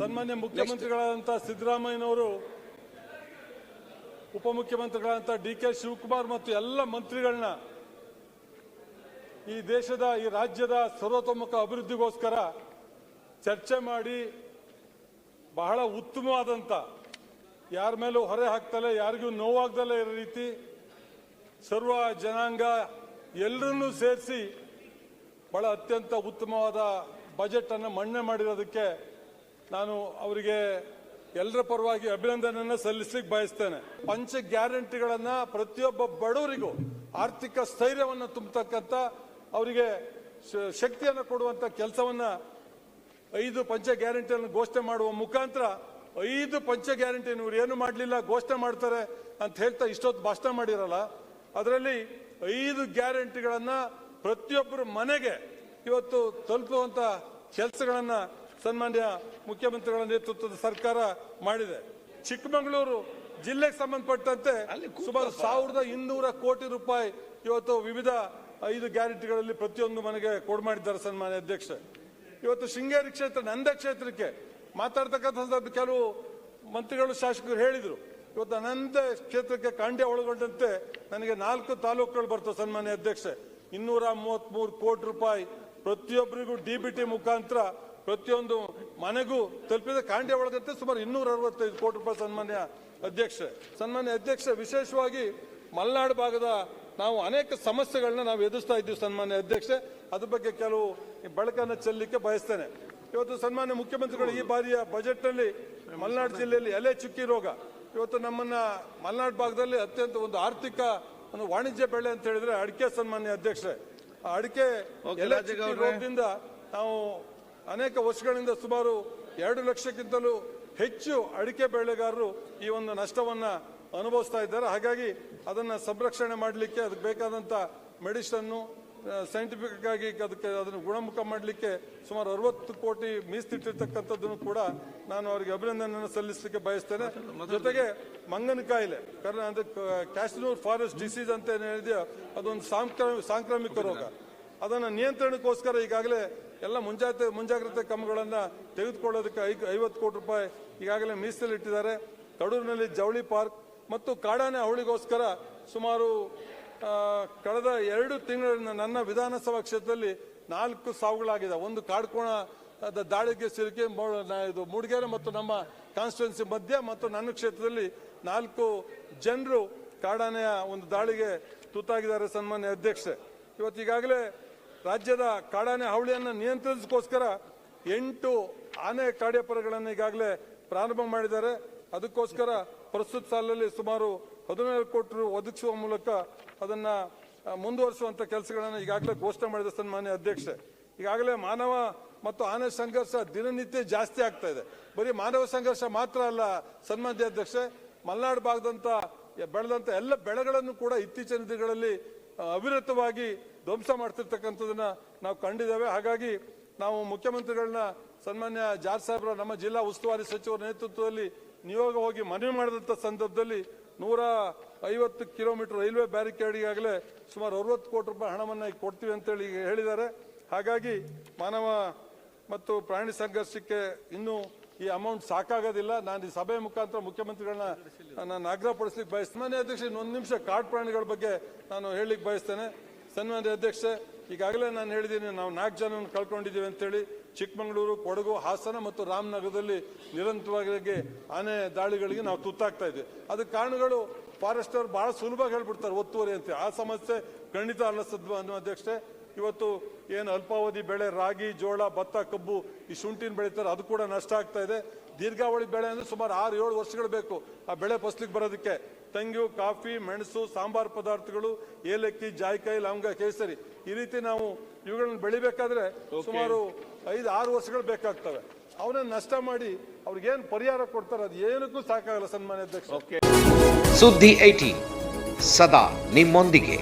ಸನ್ಮಾನ್ಯ ಮುಖ್ಯಮಂತ್ರಿಗಳಾದಂಥ ಸಿದ್ದರಾಮಯ್ಯನವರು, ಉಪಮುಖ್ಯಮಂತ್ರಿಗಳಾದಂಥ D K Shivakumar ಮತ್ತು ಎಲ್ಲ ಮಂತ್ರಿಗಳನ್ನ ಈ ದೇಶದ, ಈ ರಾಜ್ಯದ ಸರ್ವತೋಮುಖ ಅಭಿವೃದ್ಧಿಗೋಸ್ಕರ ಚರ್ಚೆ ಮಾಡಿ ಬಹಳ ಉತ್ತಮವಾದಂಥ, ಯಾರ ಮೇಲೂ ಹೊರೆ ಹಾಕ್ತಲೇ, ಯಾರಿಗೂ ನೋವಾಗ್ದಲೇ ಇರೋ ರೀತಿ ಸರ್ವ ಜನಾಂಗ ಎಲ್ಲರನ್ನೂ ಸೇರಿಸಿ ಬಹಳ ಅತ್ಯಂತ ಉತ್ತಮವಾದ ಬಜೆಟ್ ಅನ್ನು ಮನ್ನಣೆ ಮಾಡಿರೋದಕ್ಕೆ ನಾನು ಅವರಿಗೆ ಎಲ್ಲರ ಪರವಾಗಿ ಅಭಿನಂದನೆಯನ್ನು ಸಲ್ಲಿಸಲಿಕ್ಕೆ ಬಯಸ್ತೇನೆ. ಪಂಚ ಗ್ಯಾರಂಟಿಗಳನ್ನ ಪ್ರತಿಯೊಬ್ಬ ಬಡವರಿಗೂ ಆರ್ಥಿಕ ಸ್ಥೈರ್ಯವನ್ನು ತುಂಬತಕ್ಕಂಥ ಅವರಿಗೆ ಶಕ್ತಿಯನ್ನು ಕೊಡುವಂತ ಕೆಲಸವನ್ನ ಐದು ಪಂಚ ಗ್ಯಾರಂಟಿಯನ್ನು ಘೋಷಣೆ ಮಾಡುವ ಮುಖಾಂತರ ಐದು ಪಂಚ ಗ್ಯಾರಂಟಿ ಇವರು ಏನು ಮಾಡಲಿಲ್ಲ, ಘೋಷಣೆ ಮಾಡ್ತಾರೆ ಅಂತ ಹೇಳ್ತಾ ಇಷ್ಟೊತ್ತು ಭಾಷಣ ಮಾಡಿರಲ್ಲ. ಅದರಲ್ಲಿ ಐದು ಗ್ಯಾರಂಟಿಗಳನ್ನು ಪ್ರತಿಯೊಬ್ಬರ ಮನೆಗೆ ಇವತ್ತು ತಲುಪುವಂತ ಕೆಲಸಗಳನ್ನ ಸನ್ಮಾನ್ಯ ಮುಖ್ಯಮಂತ್ರಿಗಳ ನೇತೃತ್ವದ ಸರ್ಕಾರ ಮಾಡಿದೆ. ಚಿಕ್ಕಮಗಳೂರು ಜಿಲ್ಲೆಗೆ ಸಂಬಂಧಪಟ್ಟಂತೆ ಸುಮಾರು ಸಾವಿರದ ಇನ್ನೂರ ಕೋಟಿ ರೂಪಾಯಿ ಇವತ್ತು ವಿವಿಧ ಐದು ಗ್ಯಾರಂಟಿಗಳಲ್ಲಿ ಪ್ರತಿಯೊಂದು ಮನೆಗೆ ಕೊಡು ಮಾಡಿದ್ದಾರೆ ಸನ್ಮಾನ್ಯ ಅಧ್ಯಕ್ಷ ಇವತ್ತು ಶೃಂಗೇರಿ ಕ್ಷೇತ್ರ ನಂದ ಕ್ಷೇತ್ರಕ್ಕೆ ಮಾತಾಡ್ತಕ್ಕಂಥ ಕೆಲವು ಮಂತ್ರಿಗಳು ಶಾಸಕರು ಹೇಳಿದರು. ಇವತ್ತು ನಂದ ಕ್ಷೇತ್ರಕ್ಕೆ ಕಾಂಡ್ಯ ಒಳಗೊಂಡಂತೆ ನನಗೆ ನಾಲ್ಕು ತಾಲೂಕುಗಳು ಬರ್ತವೆ ಸನ್ಮಾನ್ಯ ಅಧ್ಯಕ್ಷ ಇನ್ನೂರ ಮೂವತ್ಮೂರು ಕೋಟಿ ರೂಪಾಯಿ ಪ್ರತಿಯೊಬ್ಬರಿಗೂ ಡಿ ಬಿ ಟಿ ಮುಖಾಂತರ ಪ್ರತಿಯೊಂದು ಮನೆಗೂ ತಲುಪಿದ ಕಾಂಡ್ಯ ಒಳಗಂತೆ ಸುಮಾರು ಇನ್ನೂರ ಅರವತ್ತೈದು ಕೋಟಿ ರೂಪಾಯಿ ಸನ್ಮಾನ್ಯ ಅಧ್ಯಕ್ಷ. ಸನ್ಮಾನ್ಯ ಅಧ್ಯಕ್ಷ ವಿಶೇಷವಾಗಿ ಮಲೆನಾಡು ಭಾಗದ ನಾವು ಅನೇಕ ಸಮಸ್ಯೆಗಳನ್ನ ನಾವು ಎದುರಿಸ್ತಾ ಇದ್ದೀವಿ ಸನ್ಮಾನ್ಯ ಅಧ್ಯಕ್ಷೆ. ಅದ್ರ ಬಗ್ಗೆ ಕೆಲವು ಬೆಳಕನ್ನು ಚೆಲ್ಲಿಕ್ಕೆ ಬಯಸ್ತೇನೆ. ಇವತ್ತು ಸನ್ಮಾನ್ಯ ಮುಖ್ಯಮಂತ್ರಿಗಳು ಈ ಬಾರಿಯ ಬಜೆಟ್ನಲ್ಲಿ ಮಲೆನಾಡು ಜಿಲ್ಲೆಯಲ್ಲಿ ಎಲೆ ಚುಕ್ಕಿ ರೋಗ. ಇವತ್ತು ನಮ್ಮನ್ನ ಮಲೆನಾಡು ಭಾಗದಲ್ಲಿ ಅತ್ಯಂತ ಒಂದು ಆರ್ಥಿಕ ಒಂದು ವಾಣಿಜ್ಯ ಬೆಳೆ ಅಂತ ಹೇಳಿದ್ರೆ ಅಡಿಕೆ ಸನ್ಮಾನ್ಯ ಅಧ್ಯಕ್ಷೆ. ಆ ಅಡಿಕೆ ಎಲೆ ರೋಗದಿಂದ ನಾವು ಅನೇಕ ವರ್ಷಗಳಿಂದ ಸುಮಾರು ಎರಡು ಲಕ್ಷಕ್ಕಿಂತಲೂ ಹೆಚ್ಚು ಅಡಿಕೆ ಬೆಳೆಗಾರರು ಈ ಒಂದು ನಷ್ಟವನ್ನು ಅನುಭವಿಸ್ತಾ ಇದ್ದಾರೆ. ಹಾಗಾಗಿ ಅದನ್ನು ಸಂರಕ್ಷಣೆ ಮಾಡಲಿಕ್ಕೆ ಅದಕ್ಕೆ ಬೇಕಾದಂಥ ಮೆಡಿಸನ್ನು ಸೈಂಟಿಫಿಕ್ ಆಗಿ ಅದಕ್ಕೆ ಅದನ್ನು ಗುಣಮುಖ ಮಾಡಲಿಕ್ಕೆ ಸುಮಾರು ಅರವತ್ತು ಕೋಟಿ ಮೀಸಲಿಟ್ಟಿರ್ತಕ್ಕಂಥದ್ದನ್ನು ಕೂಡ ನಾನು ಅವರಿಗೆ ಅಭಿನಂದನೆಯನ್ನು ಸಲ್ಲಿಸಲಿಕ್ಕೆ ಬಯಸ್ತೇನೆ. ಜೊತೆಗೆ ಮಂಗನ ಕಾಯಿಲೆ ಕಾರಣ ಅಂದರೆ ಕ್ಯಾಶ್ನೂರ್ ಫಾರೆಸ್ಟ್ ಡಿಸೀಸ್ ಅಂತ ಏನು ಹೇಳಿದೆಯೋ ಅದೊಂದು ಸಾಂಕ್ರಾಮಿಕ ಸಾಂಕ್ರಾಮಿಕ ರೋಗ. ಅದನ್ನು ನಿಯಂತ್ರಣಕ್ಕೋಸ್ಕರ ಈಗಾಗಲೇ ಎಲ್ಲ ಮುಂಜಾಗ್ರತೆ ಮುಂಜಾಗ್ರತೆ ಕ್ರಮಗಳನ್ನು ತೆಗೆದುಕೊಳ್ಳೋದಕ್ಕೆ ಐ- ಐವತ್ತು ಕೋಟಿ ರೂಪಾಯಿ ಈಗಾಗಲೇ ಮೀಸಲಿಟ್ಟಿದ್ದಾರೆ ಕಡೂರಿನಲ್ಲಿ ಜವಳಿ ಪಾರ್ಕ್ ಮತ್ತು ಕಾಡಾನೆ ಅವಳಿಗೋಸ್ಕರ ಸುಮಾರು ಕಳೆದ ಎರಡು ತಿಂಗಳ ನನ್ನ ವಿಧಾನಸಭಾ ಕ್ಷೇತ್ರದಲ್ಲಿ ನಾಲ್ಕು ಸಾವುಗಳಾಗಿದೆ ಒಂದು ಕಾಡ್ಕೋಣ ದಾಳಿಗೆ ಸಿಲುಕಿ ಇದು ಮೂಡಿಗೆರೆ ಮತ್ತು ನಮ್ಮ ಕಾನ್ಸ್ಟಿಟ್ಯೂನ್ಸಿ ಮಧ್ಯ ಮತ್ತು ನನ್ನ ಕ್ಷೇತ್ರದಲ್ಲಿ ನಾಲ್ಕು ಜನರು ಕಾಡಾನೆಯ ಒಂದು ದಾಳಿಗೆ ತುತ್ತಾಗಿದ್ದಾರೆ ಸನ್ಮಾನ್ಯ ಅಧ್ಯಕ್ಷೆ. ಇವತ್ತು ಈಗಾಗಲೇ ರಾಜ್ಯದ ಕಾಡಾನೆ ಹಾವಳಿಯನ್ನು ನಿಯಂತ್ರಿಸೋಸ್ಕರ ಎಂಟು ಆನೆ ಕಾರ್ಯಪರಗಳನ್ನು ಈಗಾಗಲೇ ಪ್ರಾರಂಭ ಮಾಡಿದ್ದಾರೆ. ಅದಕ್ಕೋಸ್ಕರ ಪ್ರಸ್ತುತ ಸಾಲಲ್ಲಿ ಸುಮಾರು ಹದಿನೇಳು ಕೋಟಿ ರು ಒದಗಿಸುವ ಮೂಲಕ ಅದನ್ನ ಮುಂದುವರಿಸುವಂಥ ಕೆಲಸಗಳನ್ನು ಈಗಾಗಲೇ ಘೋಷಣೆ ಮಾಡಿದ ಸನ್ಮಾನ್ಯ ಅಧ್ಯಕ್ಷೆ. ಈಗಾಗಲೇ ಮಾನವ ಮತ್ತು ಆನೆ ಸಂಘರ್ಷ ದಿನನಿತ್ಯ ಜಾಸ್ತಿ ಆಗ್ತಾ ಇದೆ. ಬರೀ ಮಾನವ ಸಂಘರ್ಷ ಮಾತ್ರ ಅಲ್ಲ, ಸನ್ಮಾನ್ಯ ಅಧ್ಯಕ್ಷೆ, ಮಲೆನಾಡು ಭಾಗದಂತ ಬೆಳೆದಂತ ಎಲ್ಲ ಬೆಳೆಗಳನ್ನು ಕೂಡ ಇತ್ತೀಚಿನ ದಿನಗಳಲ್ಲಿ ಅವಿರತವಾಗಿ ಧ್ವಂಸ ಮಾಡ್ತಿರ್ತಕ್ಕಂಥದನ್ನ ನಾವು ಕಂಡಿದ್ದೇವೆ. ಹಾಗಾಗಿ ನಾವು ಮುಖ್ಯಮಂತ್ರಿಗಳನ್ನ, ಸನ್ಮಾನ್ಯ ಜಾರ್ ಸಾಹೇಬ್ರ, ನಮ್ಮ ಜಿಲ್ಲಾ ಉಸ್ತುವಾರಿ ಸಚಿವರ ನೇತೃತ್ವದಲ್ಲಿ ನಿಯೋಗ ಹೋಗಿ ಮನವಿ ಮಾಡಿದಂಥ ಸಂದರ್ಭದಲ್ಲಿ ನೂರ ಐವತ್ತು ಕಿಲೋಮೀಟರ್ ರೈಲ್ವೆ ಬ್ಯಾರಿಕೇಡ್ ಈಗಾಗಲೇ ಸುಮಾರು ಅರವತ್ತು ಕೋಟಿ ರೂಪಾಯಿ ಹಣವನ್ನು ಕೊಡ್ತೀವಿ ಅಂತೇಳಿ ಹೇಳಿದ್ದಾರೆ. ಹಾಗಾಗಿ ಮಾನವ ಮತ್ತು ಪ್ರಾಣಿ ಸಂಘರ್ಷಕ್ಕೆ ಇನ್ನೂ ಈ ಅಮೌಂಟ್ ಸಾಕಾಗೋದಿಲ್ಲ. ನಾನು ಈ ಸಭೆ ಮುಖಾಂತರ ಮುಖ್ಯಮಂತ್ರಿಗಳನ್ನ ನಾನು ಆಗ್ರಹಪಡಿಸ್ಲಿಕ್ಕೆ ಬಯಸ್ತೇನೆ. ಸನ್ಮಾನ್ಯ ಅಧ್ಯಕ್ಷ, ಇನ್ನೊಂದು ನಿಮಿಷ ಕಾಡು ಪ್ರಾಣಿಗಳ ಬಗ್ಗೆ ನಾನು ಹೇಳಲಿಕ್ಕೆ ಬಯಸ್ತೇನೆ. ಸನ್ಮಾನ್ಯ ಅಧ್ಯಕ್ಷ, ಈಗಾಗಲೇ ನಾನು ಹೇಳಿದ್ದೀನಿ, ನಾವು ನಾಲ್ಕು ಜನ ಕಳ್ಕೊಂಡಿದ್ದೀವಿ ಅಂತೇಳಿ. ಚಿಕ್ಕಮಗಳೂರು, ಕೊಡಗು, ಹಾಸನ ಮತ್ತು ರಾಮನಗರದಲ್ಲಿ ನಿರಂತರವಾಗಿ ಆನೆ ದಾಳಿಗಳಿಗೆ ನಾವು ತುತ್ತಾಗ್ತಾ ಅದಕ್ಕೆ ಕಾರಣಗಳು ಫಾರೆಸ್ಟರ್ ಭಾಳ ಸುಲಭವಾಗಿ ಹೇಳ್ಬಿಡ್ತಾರೆ ಒತ್ತುವರಿ ಅಂತ. ಆ ಸಮಸ್ಯೆ ಖಂಡಿತ ಅಲ್ಲ ಸದ್ವ ಅನ್ನೋ ಅಧ್ಯಕ್ಷೆ. ಇವತ್ತು ಏನು ಅಲ್ಪಾವಧಿ ಬೆಳೆ ರಾಗಿ ಜೋಳ ಭತ್ತ ಕಬ್ಬು ಈ ಶುಂಠಿನ ಬೆಳೀತಾರೆ ಅದು ಕೂಡ ನಷ್ಟ ಆಗ್ತಾ ಇದೆ. ದೀರ್ಘಾವಳಿ ಬೆಳೆ ಅಂದರೆ ಸುಮಾರು ಆರು ಏಳು ವರ್ಷಗಳು ಬೇಕು ಆ ಬೆಳೆ ಫಸ್ಲಿಗೆ ಬರೋದಕ್ಕೆ. ತಂಗಿಯು ಕಾಫಿ ಮೆಣಸು ಸಾಂಬಾರ್ ಪದಾರ್ಥಗಳು ಏಲಕ್ಕಿ ಜಾಯಿಕಾಯಿ ಲವಂಗ ಕೇಸರಿ ಈ ರೀತಿ ನಾವು ಇವುಗಳನ್ನ ಬೆಳಿಬೇಕಾದ್ರೆ ಸುಮಾರು ಐದು ಆರು ವರ್ಷಗಳು ಬೇಕಾಗ್ತವೆ. ಅವನ್ನ ನಷ್ಟ ಮಾಡಿ ಅವ್ರಿಗೇನು ಪರಿಹಾರ ಕೊಡ್ತಾರೆ ಅದು ಏನಕ್ಕೂ ಸಾಕಾಗಲ್ಲ ಸನ್ಮಾನ್ಯ ಅಧ್ಯಕ್ಷ ಓಕೆ ಸುದ್ದಿ ಐಟಿ ಸದಾ ನಿಮ್ಮೊಂದಿಗೆ.